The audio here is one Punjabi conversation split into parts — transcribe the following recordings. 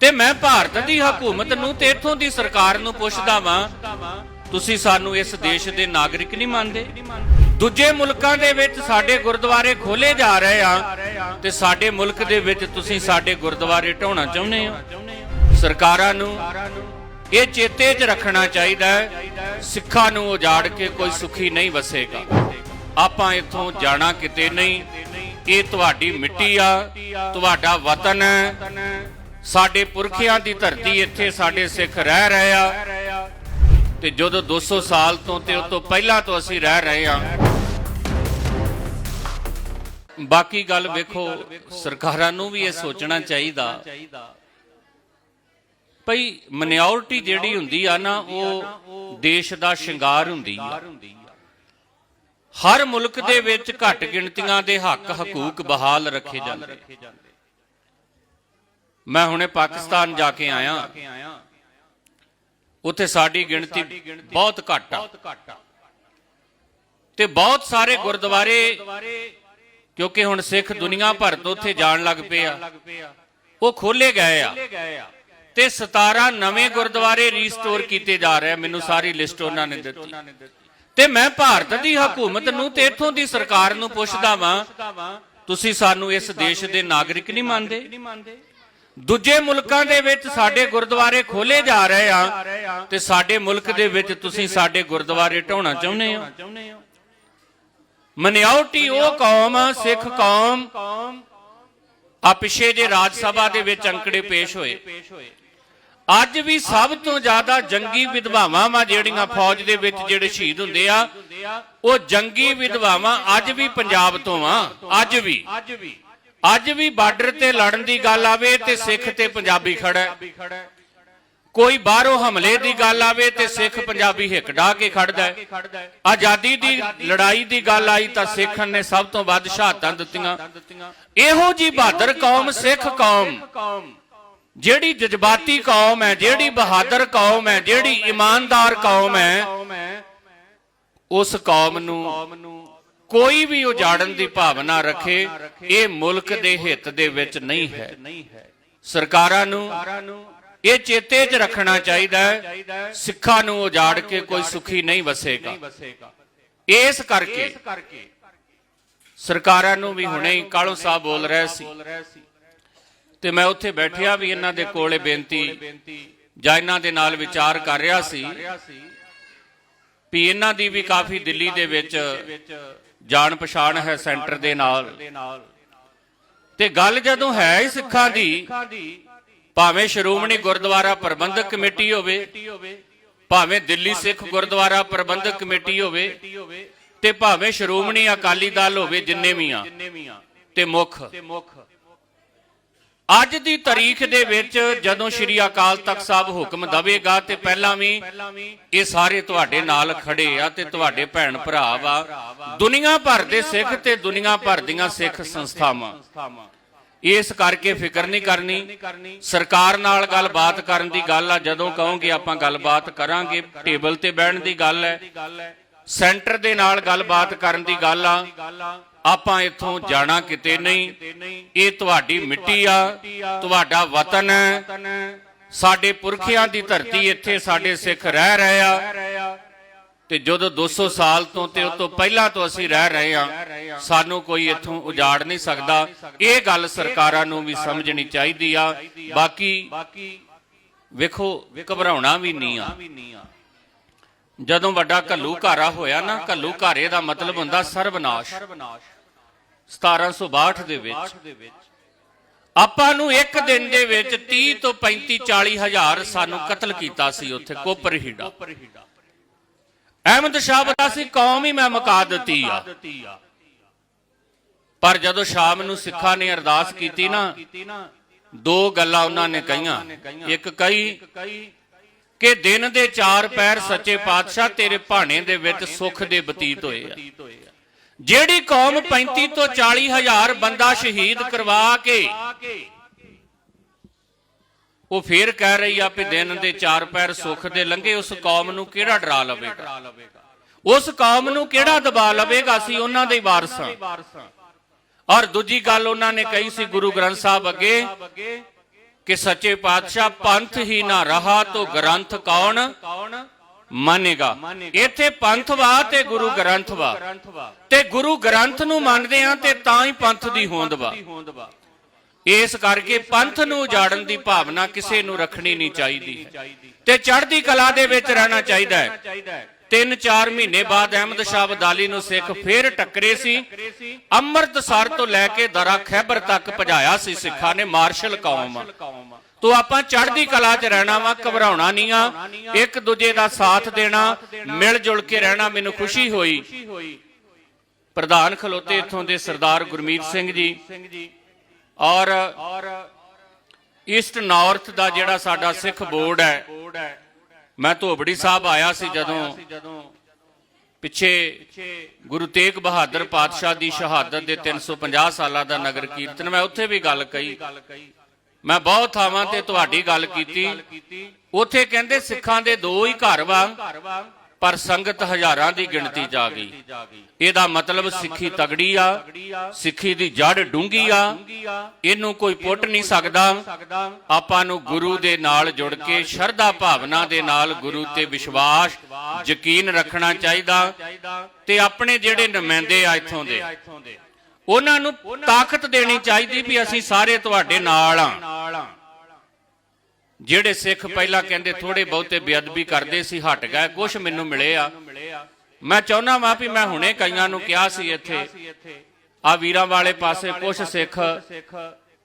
ਤੇ ਮੈਂ ਭਾਰਤ ਦੀ ਹਕੂਮਤ ਨੂੰ ਤੇ ਇਥੋਂ ਦੀ ਸਰਕਾਰ ਨੂੰ ਪੁੱਛਦਾ ਵਾਂ, ਤੁਸੀਂ ਸਾਨੂੰ ਇਸ ਦੇਸ਼ ਦੇ ਨਾਗਰਿਕ ਨਹੀਂ ਮੰਨਦੇ? ਦੂਜੇ ਮੁਲਕਾਂ ਦੇ ਵਿੱਚ ਸਾਡੇ ਗੁਰਦੁਆਰੇ ਖੋਲੇ ਜਾ ਰਹੇ ਆ ਤੇ ਸਾਡੇ ਮੁਲਕ ਦੇ ਵਿੱਚ ਤੁਸੀਂ ਸਾਡੇ ਗੁਰਦੁਆਰੇ ਢਾਉਣਾ ਚਾਹੁੰਦੇ ਹੋ। ਸਰਕਾਰਾਂ ਨੂੰ ਇਹ ਚੇਤੇ 'ਚ ਰੱਖਣਾ ਚਾਹੀਦਾ ਹੈ, ਸਿੱਖਾਂ ਨੂੰ ਉਜਾੜ ਕੇ ਕੋਈ ਸੁਖੀ ਨਹੀਂ ਵਸੇਗਾ। ਆਪਾਂ ਇੱਥੋਂ ਜਾਣਾ ਕਿਤੇ ਨਹੀਂ, ਇਹ ਤੁਹਾਡੀ ਮਿੱਟੀ ਆ, ਤੁਹਾਡਾ ਵਤਨ ਹੈ ਸਾਡੇ ਪੁਰਖਿਆਂ ਦੀ ਧਰਤੀ ਇੱਥੇ ਸਾਡੇ ਸਿੱਖ ਰਹਿ ਰਹੇ ਆ। ਤੇ ਜਦੋਂ 200 ਸਾਲ ਤੋਂ ਤੇ ਉਸ ਤੋਂ ਪਹਿਲਾਂ ਤੋਂ ਅਸੀਂ ਰਹਿ ਰਹੇ ਆ। ਬਾਕੀ ਗੱਲ ਵੇਖੋ, ਸਰਕਾਰਾਂ ਨੂੰ ਵੀ ਇਹ ਸੋਚਣਾ ਚਾਹੀਦਾ। ਭਈ ਮਨਿਓਰਟੀ ਜਿਹੜੀ ਹੁੰਦੀ ਆ ਨਾ, ਉਹ ਦੇਸ਼ ਦਾ ਸ਼ਿੰਗਾਰ ਹੁੰਦੀ ਆ। ਹਰ ਮੁਲਕ ਦੇ ਵਿੱਚ ਘੱਟ ਗਿਣਤੀਆਂ ਦੇ ਹੱਕ ਹਕੂਕ ਬਹਾਲ ਰੱਖੇ ਜਾਂਦੇ। ਮੈਂ ਹੁਣੇ ਪਾਕਿਸਤਾਨ ਜਾ ਕੇ ਆਇਆ। ਉੱਥੇ ਸਾਡੀ ਗਿਣਤੀ ਬਹੁਤ ਘੱਟ ਆ। ਤੇ ਬਹੁਤ ਸਾਰੇ ਗੁਰਦੁਆਰੇ, ਕਿਉਂਕਿ ਹੁਣ ਸਿੱਖ ਦੁਨੀਆ ਭਰ ਤੋਂ ਉੱਥੇ ਜਾਣ ਲੱਗ ਪਏ ਆ। ਉਹ ਖੋਲੇ ਗਏ ਆ। ਤੇ 17 ਨਵੇਂ ਗੁਰਦੁਆਰੇ ਰੀਸਟੋਰ ਕੀਤੇ ਜਾ ਰਹੇ ਮੈਨੂੰ ਸਾਰੀ ਲਿਸਟ ਉਹਨਾਂ ਨੇ ਦਿੱਤੀ। ਤੇ ਮੈਂ ਭਾਰਤ ਦੀ ਹਕੂਮਤ ਨੂੰ ਤੇ ਇਥੋਂ ਦੀ ਸਰਕਾਰ ਨੂੰ ਪੁੱਛਦਾ ਵਾਂ, ਤੁਸੀਂ ਸਾਨੂੰ ਇਸ ਦੇਸ਼ ਦੇ ਨਾਗਰਿਕ ਨਹੀਂ ਮੰਨਦੇ? ਦੂਜੇ ਮੁਲਕਾਂ ਦੇ ਵਿੱਚ ਸਾਡੇ ਗੁਰਦੁਆਰੇ ਖੋਲੇ ਜਾ ਰਹੇ ਆ ਤੇ ਸਾਡੇ ਮੁਲਕ ਦੇ ਵਿੱਚ ਤੁਸੀਂ ਸਾਡੇ ਗੁਰਦੁਆਰੇ ਢਾਉਣਾ ਚਾਹੁੰਦੇ ਹੋ? ਮਨਿਆਉਟੀ ਉਹ ਕੌਮ, ਸਿੱਖ ਕੌਮ, ਆ ਪਿਛੇ ਜੇ ਰਾਜ ਸਭਾ ਦੇ ਵਿੱਚ ਅੰਕੜੇ ਪੇਸ਼ ਹੋਏ। ਅੱਜ ਵੀ ਸਭ ਤੋਂ ਜ਼ਿਆਦਾ ਜੰਗੀ ਵਿਧਵਾਵਾਂ ਵਾ ਜਿਹੜੀਆਂ ਫੌਜ ਦੇ ਵਿੱਚ ਜਿਹੜੇ ਸ਼ਹੀਦ ਹੁੰਦੇ ਆ, ਉਹ ਜੰਗੀ ਵਿਧਵਾਵਾਂ ਅੱਜ ਵੀ ਪੰਜਾਬ ਤੋਂ ਆ, ਅੱਜ ਵੀ। ਅੱਜ ਵੀ ਬਾਰਡਰ ਤੇ ਲੜਨ ਦੀ ਗੱਲ ਆਵੇ ਤੇ ਸਿੱਖ ਤੇ ਪੰਜਾਬੀ ਖੜਾ ਹੈ। ਕੋਈ ਬਾਹਰੋਂ ਹਮਲੇ ਦੀ ਗੱਲ ਆਵੇ ਤੇ ਸਿੱਖ ਪੰਜਾਬੀ ਹਿੱਕ ਕੇ ਖੜਦਾ ਹੈ ਆਜ਼ਾਦੀ ਦੀ ਲੜਾਈ ਦੀ ਗੱਲ ਆਈ ਤਾਂ ਸਿੱਖਾਂ ਨੇ ਸਭ ਤੋਂ ਵੱਧ ਸ਼ਹਾਦਤਾਂ ਦਿੱਤੀਆਂ ਇਹੋ ਜੀ ਬਹਾਦਰ ਕੌਮ ਸਿੱਖ ਕੌਮ, ਜਿਹੜੀ ਜਜ਼ਬਾਤੀ ਕੌਮ ਹੈ, ਜਿਹੜੀ ਬਹਾਦਰ ਕੌਮ ਹੈ, ਜਿਹੜੀ ਇਮਾਨਦਾਰ ਕੌਮ ਹੈ, ਉਸ ਕੌਮ ਨੂੰ ਕੋਈ ਵੀ ਉਜਾੜਨ ਦੀ ਭਾਵਨਾ ਰੱਖੇ, ਇਹ ਮੁਲਕ ਦੇ ਹਿੱਤ ਦੇ ਵਿੱਚ ਨਹੀਂ ਹੈ। ਸਰਕਾਰਾਂ ਨੂੰ ਇਹ ਚੇਤੇ 'ਚ ਰੱਖਣਾ ਚਾਹੀਦਾ ਹੈ, ਸਿੱਖਾਂ ਨੂੰ ਉਜਾੜ ਕੇ ਕੋਈ ਸੁਖੀ ਨਹੀਂ ਵਸੇਗਾ। ਇਸ ਕਰਕੇ ਸਰਕਾਰਾਂ ਨੂੰ ਵੀ ਹੁਣੇ ਹੀ ਕਾਲੋ ਸਾਹਿਬ ਬੋਲ ਰਹੇ ਸੀ। ਤੇ ਮੈਂ ਉੱਥੇ ਬੈਠਿਆ ਵੀ ਇਹਨਾਂ ਦੇ ਕੋਲੇ ਬੇਨਤੀ ਜਾਂ ਇਹਨਾਂ ਦੇ ਨਾਲ ਵਿਚਾਰ ਕਰ ਰਿਹਾ ਸੀ ਵੀ ਇਹਨਾਂ ਦੀ ਵੀ ਕਾਫੀ ਦਿੱਲੀ ਦੇ ਵਿੱਚ ਜਾਣ ਪਛਾਣ ਹੈ ਸੈਂਟਰ ਦੇ ਨਾਲ। ਤੇ ਗੱਲ ਜਦੋਂ ਹੈ ਹੀ ਸਿੱਖਾਂ ਦੀ, ਭਾਵੇਂ ਸ਼੍ਰੋਮਣੀ ਗੁਰਦੁਆਰਾ ਪ੍ਰਬੰਧਕ ਕਮੇਟੀ ਹੋਵੇ, ਭਾਵੇਂ ਦਿੱਲੀ ਸਿੱਖ ਗੁਰਦੁਆਰਾ ਪ੍ਰਬੰਧਕ ਕਮੇਟੀ ਹੋਵੇ, ਤੇ ਭਾਵੇਂ ਸ਼੍ਰੋਮਣੀ ਅਕਾਲੀ ਦਲ ਹੋਵੇ ਜਿੰਨੇ ਵੀ ਆ, ਤੇ ਮੁੱਖ। ਅੱਜ ਦੀ ਤਾਰੀਖ ਦੇ ਵਿੱਚ ਜਦੋਂ ਸ਼੍ਰੀ ਅਕਾਲ ਤਖਤ ਸਾਹਿਬ ਹੁਕਮ ਦਵੇਗਾ ਤੇ ਪਹਿਲਾਂ ਵੀ ਇਹ ਸਾਰੇ ਤੁਹਾਡੇ ਨਾਲ ਖੜੇ ਆ ਤੇ ਤੁਹਾਡੇ ਭੈਣ ਭਰਾ ਵਾ। ਦੁਨੀਆ ਭਰ ਦੇ ਸਿੱਖ ਤੇ ਦੁਨੀਆ ਭਰ ਦੀਆਂ ਸਿੱਖ ਸੰਸਥਾਵਾਂ। ਇਸ ਕਰਕੇ ਫਿਕਰ ਨਹੀਂ ਕਰਨੀ। ਸਰਕਾਰ ਨਾਲ ਗੱਲਬਾਤ ਕਰਨ ਦੀ ਗੱਲ ਆ। ਜਦੋਂ ਕਹੋਗੇ ਆਪਾਂ ਗੱਲਬਾਤ ਕਰਾਂਗੇ। ਟੇਬਲ ਤੇ ਬਹਿਣ ਦੀ ਗੱਲ ਹੈ। ਸੈਂਟਰ ਦੇ ਨਾਲ ਗੱਲਬਾਤ ਕਰਨ ਦੀ ਗੱਲ ਆ। ਆਪਾਂ ਇੱਥੋਂ ਜਾਣਾ ਕਿਤੇ ਨਹੀਂ। ਇਹ ਤੁਹਾਡੀ ਮਿੱਟੀ ਆ ਤੁਹਾਡਾ ਵਤਨ ਹੈ। ਸਾਡੇ ਪੁਰਖਿਆਂ ਦੀ ਧਰਤੀ ਇੱਥੇ ਸਾਡੇ ਸਿੱਖ ਰਹਿ ਰਹੇ ਆ। ਤੇ ਜਦੋਂ 200 ਸਾਲ ਤੋਂ ਤੇ ਉਸ ਤੋਂ ਪਹਿਲਾਂ ਤੋਂ ਅਸੀਂ ਰਹਿ ਰਹੇ ਆ ਸਾਨੂੰ ਕੋਈ ਇੱਥੋਂ ਉਜਾੜ ਨਹੀਂ ਸਕਦਾ। ਇਹ ਗੱਲ ਸਰਕਾਰਾਂ ਨੂੰ ਵੀ ਸਮਝਣੀ ਚਾਹੀਦੀ ਆ। ਬਾਕੀ ਵੇਖੋ ਘਬਰਾਉਣਾ ਵੀ ਨਹੀਂ ਆ। ਜਦੋਂ ਵੱਡਾ ਘੱਲੂ ਘਾਰਾ ਹੋਇਆ ਨਾ ਕੱਲੂ ਘਾਰੇ ਦਾ ਮਤਲਬ ਹੁੰਦਾ ਸਰਬਨਾਸ਼। 1762 ਦੇ ਵਿੱਚ। ਆਪਾਂ ਨੂੰ ਇੱਕ ਦਿਨ ਦੇ ਵਿੱਚ 30 ਤੋਂ 35 40 ਹਜ਼ਾਰ ਸਾਨੂੰ ਕਤਲ ਕੀਤਾ ਸੀ ਉੱਥੇ, ਕੋਪਰ ਹੀੜਾ। ਅਹਿਮਦ ਸ਼ਾਹ ਬਤਾ ਸੀ, ਕੌਮ ਹੀ ਮੈਂ ਮੁਕਾ ਦਿੱਤੀ ਆ। ਪਰ ਜਦੋਂ ਸ਼ਾਮ ਨੂੰ ਸਿੱਖਾਂ ਨੇ ਅਰਦਾਸ ਕੀਤੀ ਨਾ, ਦੋ ਗੱਲਾਂ ਉਹਨਾਂ ਨੇ ਕਹੀਆਂ। ਇੱਕ ਕਹੀ ਕਿ ਦਿਨ ਦੇ ਚਾਰ ਪੈਰ ਸੱਚੇ ਪਾਤਸ਼ਾਹ ਤੇਰੇ ਭਾਣੇ ਦੇ ਵਿੱਚ ਸੁੱਖ ਦੇ ਬਤੀਤ ਹੋਏ ਆ। ਜਿਹੜੀ ਕੌਮ 35 ਤੋਂ 40 ਹਜ਼ਾਰ ਬੰਦਾ ਸ਼ਹੀਦ ਕਰਵਾ ਕੇ ਉਹ ਫੇਰ ਕਹਿ ਰਹੀ ਆ ਕਿ ਦਿਨ ਦੇ ਚਾਰ ਪੈਰ ਸੁੱਖ ਦੇ ਲੰਘੇ ਉਸ ਕੌਮ ਨੂੰ ਕਿਹੜਾ ਡਰਾ ਲਵੇਗਾ? ਉਸ ਕੌਮ ਨੂੰ ਕਿਹੜਾ ਦਬਾ ਲਵੇਗਾ? ਅਸੀਂ ਉਹਨਾਂ ਦੇ ਵਾਰਸ। ਔਰ ਦੂਜੀ ਗੱਲ ਉਹਨਾਂ ਨੇ ਕਹੀ ਸੀ ਗੁਰੂ ਗ੍ਰੰਥ ਸਾਹਿਬ ਅੱਗੇ ਕਿ ਸੱਚੇ ਪਾਤਸ਼ਾਹ ਪੰਥ ਹੀ ਨਾ ਰਹਾ ਤੋ ਗ੍ਰੰਥ ਕੌਣ? ਮੰਨੇਗਾ। ਇੱਥੇ ਪੰਥ ਵਾ ਤੇ ਗੁਰੂ ਗ੍ਰੰਥ ਵਾ। ਤੇ ਗੁਰੂ ਗ੍ਰੰਥ ਨੂੰ ਮੰਨਦੇ ਆ ਤੇ ਤਾਂ ਹੀ ਪੰਥ ਦੀ ਹੋਂਦ ਵਾ। ਇਸ ਕਰਕੇ ਪੰਥ ਨੂੰ ਉਜਾੜਨ ਦੀ ਭਾਵਨਾ ਕਿਸੇ ਨੂੰ ਰੱਖਣੀ ਨਹੀਂ ਚਾਹੀਦੀ। ਤੇ ਚੜ੍ਹਦੀ ਕਲਾ ਦੇ ਵਿੱਚ ਰਹਿਣਾ ਚਾਹੀਦਾ ਹੈ। ਤਿੰਨ ਚਾਰ ਮਹੀਨੇ ਬਾਅਦ ਅਹਿਮਦ ਸ਼ਾਹ ਅਬਦਾਲੀ ਨੂੰ ਸਿੱਖ ਫੇਰ ਟੱਕਰੇ ਸੀ। ਅੰਮ੍ਰਿਤਸਰ ਤੋਂ ਲੈ ਕੇ ਦਰਾ ਖੈਬਰ ਤੱਕ ਭਜਾਇਆ ਸੀ ਸਿੱਖਾਂ ਨੇ ਮਾਰਸ਼ਲ ਕੌਮ। ਤੋ ਆਪਾਂ ਚੜ੍ਹਦੀ ਕਲਾ 'ਚ ਰਹਿਣਾ ਵਾ, ਘਬਰਾਉਣਾ ਨਹੀਂ ਆ। ਇੱਕ ਦੂਜੇ ਦਾ ਸਾਥ ਦੇਣਾ ਮਿਲ ਜੁਲ ਕੇ ਰਹਿਣਾ ਮੈਨੂੰ ਖੁਸ਼ੀ ਹੋਈ। ਪ੍ਰਧਾਨ ਖਲੋਤੇ ਇੱਥੋਂ ਦੇ ਸਰਦਾਰ ਗੁਰਮੀਤ ਸਿੰਘ ਜੀ। ਔਰ ਈਸਟ ਨਾਰਥ ਦਾ ਜਿਹੜਾ ਸਾਡਾ ਸਿੱਖ ਬੋਰਡ ਹੈ ਮੈਂ ਧੋਬੜੀ ਸਾਹਿਬ ਆਇਆ ਸੀ ਜਦੋਂ ਪਿੱਛੇ ਗੁਰੂ ਤੇਗ ਬਹਾਦਰ ਪਾਤਸ਼ਾਹ ਦੀ ਸ਼ਹਾਦਤ ਦੇ 350 ਸਾਲਾਂ ਦਾ ਨਗਰ ਕੀਰਤਨ ਮੈਂ ਉੱਥੇ ਵੀ ਗੱਲ ਕਹੀ। ਮੈਂ ਬਹੁਤ ਥਾਵਾਂ ਤੇ ਤੁਹਾਡੀ ਗੱਲ ਕੀਤੀ। ਉੱਥੇ ਕਹਿੰਦੇ ਸਿੱਖਾਂ ਦੇ ਦੋ ਹੀ ਘਰ ਵਾ। ਪਰ ਸੰਗਤ ਹਜ਼ਾਰਾਂ ਦੀ ਗਿਣਤੀ ਜਾ ਗਈ ਇਹਦਾ ਮਤਲਬ ਸਿੱਖੀ ਤਗੜੀ ਆ। ਸਿੱਖੀ ਦੀ ਜੜ ਡੂੰਗੀ ਆ। ਇਹਨੂੰ ਕੋਈ ਪੁੱਟ ਨਹੀਂ ਸਕਦਾ। ਆਪਾਂ ਨੂੰ ਗੁਰੂ ਦੇ ਨਾਲ ਜੁੜ ਕੇ ਸ਼ਰਧਾ ਭਾਵਨਾ ਦੇ ਨਾਲ ਗੁਰੂ ਤੇ ਵਿਸ਼ਵਾਸ ਯਕੀਨ ਰੱਖਣਾ ਚਾਹੀਦਾ। ਤੇ ਆਪਣੇ ਜਿਹੜੇ ਨੁਮਾਇੰਦੇ ਆ ਇੱਥੋਂ ਦੇ ਉਹਨਾਂ ਨੂੰ ਤਾਕਤ ਦੇਣੀ ਚਾਹੀਦੀ ਵੀ ਅਸੀਂ ਸਾਰੇ ਤੁਹਾਡੇ ਨਾਲ ਆ। ਜਿਹੜੇ ਸਿੱਖ ਪਹਿਲਾਂ ਕਹਿੰਦੇ ਥੋੜੇ ਬਹੁਤੇ ਬੇਅਦਬੀ ਕਰਦੇ ਸੀ ਹਟ ਗਏ ਕੁਝ ਮੈਨੂੰ ਮਿਲੇ ਆ ਮੈਂ ਚਾਹੁੰਦਾ ਵਾਂ ਵੀ ਮੈਂ ਹੁਣੇ ਕਈਆਂ ਨੂੰ ਕਿਹਾ ਸੀ ਇੱਥੇ ਆ ਵੀਰਾਂ ਵਾਲੇ ਪਾਸੇ ਕੁਝ ਸਿੱਖ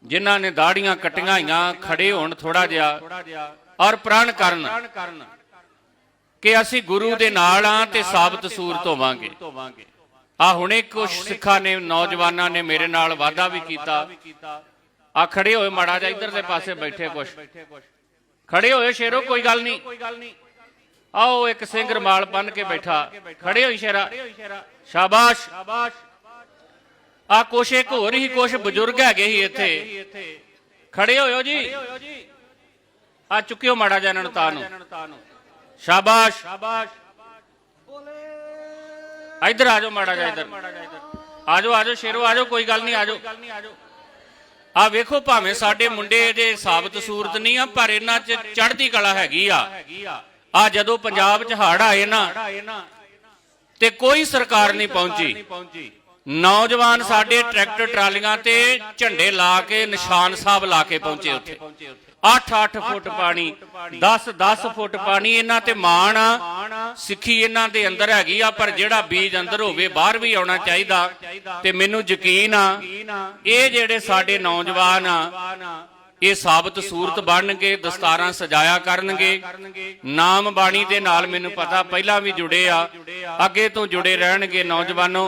ਜਿਨ੍ਹਾਂ ਨੇ ਦਾੜੀਆਂ ਕੱਟੀਆਂ ਹੋਈਆਂ ਖੜੇ ਹੋਣ ਥੋੜਾ ਜਿਹਾ ਔਰ ਪ੍ਰਣ ਕਰਨ। ਕਿ ਅਸੀਂ ਗੁਰੂ ਦੇ ਨਾਲ ਆ ਤੇ ਸਾਬਤ ਸੂਰਤ ਹੋਵਾਂਗੇ ਆ ਹੁਣੇ ਕੁਝ ਸਿੱਖਾਂ ਨੇ ਨੌਜਵਾਨਾਂ ਨੇ ਮੇਰੇ ਨਾਲ ਵਾਅਦਾ ਵੀ ਕੀਤਾ। ਆ ਖੜੇ ਹੋਏ ਮਾੜਾ ਜਿਹਾ ਇਧਰ ਦੇ ਪਾਸੇ ਬੈਠੇ ਕੁਝ ਖੜੇ ਹੋਏ ਸ਼ੇਰੋ, ਕੋਈ ਗੱਲ ਨਹੀਂ। ਆਓ ਇੱਕ ਸਿੰਘ ਰਮਾਲ ਬੰਨ ਕੇ ਬੈਠਾ। ਖੜੇ ਹੋਈ ਸ਼ੇਰਾ। ਸ਼ਾਬਾਸ਼। ਆ ਕੁਛ ਇੱਕ ਹੋਰ ਹੀ ਕੁਛ ਬਜ਼ੁਰਗ ਹੈਗੇ ਸੀ ਇੱਥੇ। ਖੜੇ ਹੋਇਓ ਜੀ। ਆ ਚੁੱਕਿਓ ਮਾੜਾ ਜਿਹਾ ਇਹਨਾਂ ਨੂੰ ਤਾਂ ਨੂੰ। ਸ਼ਾਬਾਸ਼। ਇੱਧਰ ਆ ਜਾਓ ਮਾੜਾ ਜਿਹਾ ਇੱਧਰ। ਆ ਜਾਓ ਆ ਜਾਓ ਸ਼ੇਰੋ, ਆ ਜਾਓ, ਕੋਈ ਗੱਲ ਨਹੀਂ, ਆ ਜਾਓ। ਆ ਵੇਖੋ ਭਾਵੇਂ ਸਾਡੇ ਮੁੰਡੇ ਦੇ ਸਾਬਤ ਸੂਰਤ ਨਹੀਂ ਆ, ਪਰ ਇਹਨਾਂ 'ਚ ਚੜ੍ਹਦੀ ਕਲਾ ਹੈਗੀ ਆ। ਆ ਜਦੋਂ ਪੰਜਾਬ 'ਚ ਹੜ ਆਏ ਨਾ, ਤੇ ਕੋਈ ਸਰਕਾਰ ਨਹੀਂ ਪਹੁੰਚੀ। ਨੌਜਵਾਨ ਸਾਡੇ ਟਰੈਕਟਰ ਟਰਾਲੀਆਂ ਤੇ ਝੰਡੇ ਲਾ ਕੇ, ਨਿਸ਼ਾਨ ਸਾਹਿਬ ਲਾ ਕੇ ਪਹੁੰਚੇ ਉੱਥੇ। 8-8 ਫੁੱਟ ਪਾਣੀ 10-10 ਫੁੱਟ ਪਾਣੀ ਇਹਨਾਂ ਤੇ ਮਾਣ ਆ। ਸਿੱਖੀ ਇਹਨਾਂ ਦੇ ਅੰਦਰ ਹੈਗੀ ਆ ਪਰ ਜਿਹੜਾ ਬੀਜ ਅੰਦਰ ਹੋਵੇ ਬਾਹਰ ਵੀ ਆਉਣਾ ਚਾਹੀਦਾ ਤੇ ਮੈਨੂੰ ਯਕੀਨ ਆ ਇਹ ਜਿਹੜੇ ਸਾਡੇ ਨੌਜਵਾਨ ਆ ਇਹ ਸਾਬਤ ਸੂਰਤ ਬਣਨਗੇ ਦਸਤਾਰਾਂ ਸਜਾਇਆ ਕਰਨਗੇ। ਨਾਮ ਬਾਣੀ ਦੇ ਨਾਲ ਮੈਨੂੰ ਪਤਾ ਪਹਿਲਾਂ ਵੀ ਜੁੜੇ ਆ ਅੱਗੇ ਤੋਂ ਜੁੜੇ ਰਹਿਣਗੇ ਨੌਜਵਾਨੋ।